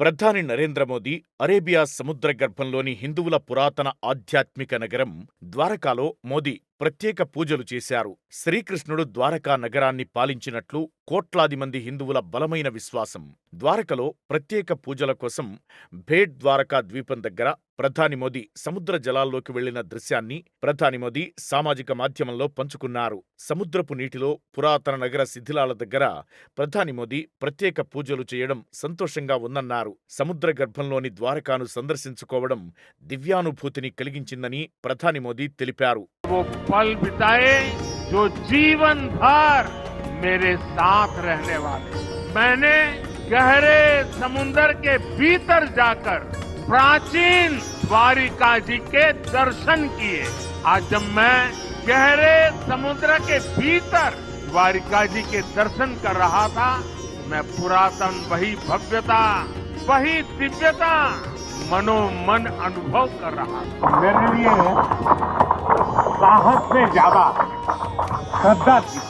ప్రధాని నరేంద్ర మోదీ అరేబియా సముద్ర గర్భంలోని హిందువుల పురాతన ఆధ్యాత్మిక నగరం ద్వారకాలో మోదీ ప్రత్యేక పూజలు చేశారు. శ్రీకృష్ణుడు ద్వారకా నగరాన్ని పాలించినట్లు కోట్లాది మంది హిందువుల బలమైన విశ్వాసం. ద్వారకలో ప్రత్యేక పూజల కోసం భేట్ ద్వారకా ద్వీపం దగ్గర ప్రధాని మోదీ సముద్ర జలాల్లోకి వెళ్లిన దృశ్యాన్ని ప్రధాని మోదీ సామాజిక మాధ్యమంలో పంచుకున్నారు సముద్రపు నీటిలో పురాతన నగర శిథిలాల దగ్గర ప్రధాని మోదీ ప్రత్యేక పూజలు చేయడం సంతోషంగా ఉందన్నారు సముద్ర గర్భంలోని ద్వారకాను సందర్శించుకోవడం దివ్యానుభూతిని కలిగించిందని ప్రధాని మోదీ తెలిపారు वो पल बिताए जो जीवन भर मेरे साथ रहने वाले मैंने गहरे समुन्दर के भीतर जाकर प्राचीन द्वारिका जी के दर्शन किए। आज जब मैं गहरे समुद्र के भीतर द्वारिका जी के दर्शन कर रहा था, मैं पुरातन, वही भव्यता, वही दिव्यता, मनोमन अनुभव कर रहा था। मेरे लिए साहस से ज़्यादा श्रद्धा थी।